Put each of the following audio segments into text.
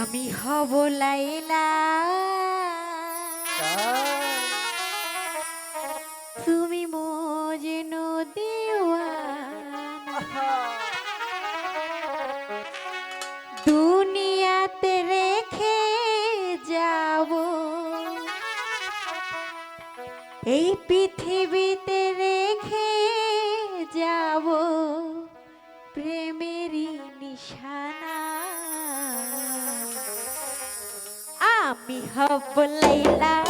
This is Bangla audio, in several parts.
আমি হব লাইলা। তুমি মজনু দেওয়া দুনিয়াতে রেখে যাব। এই পৃথিবী ঘপ লাইলা।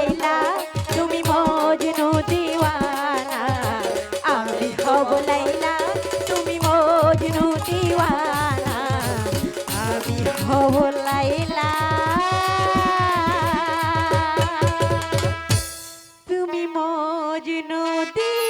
তুমি মজনদী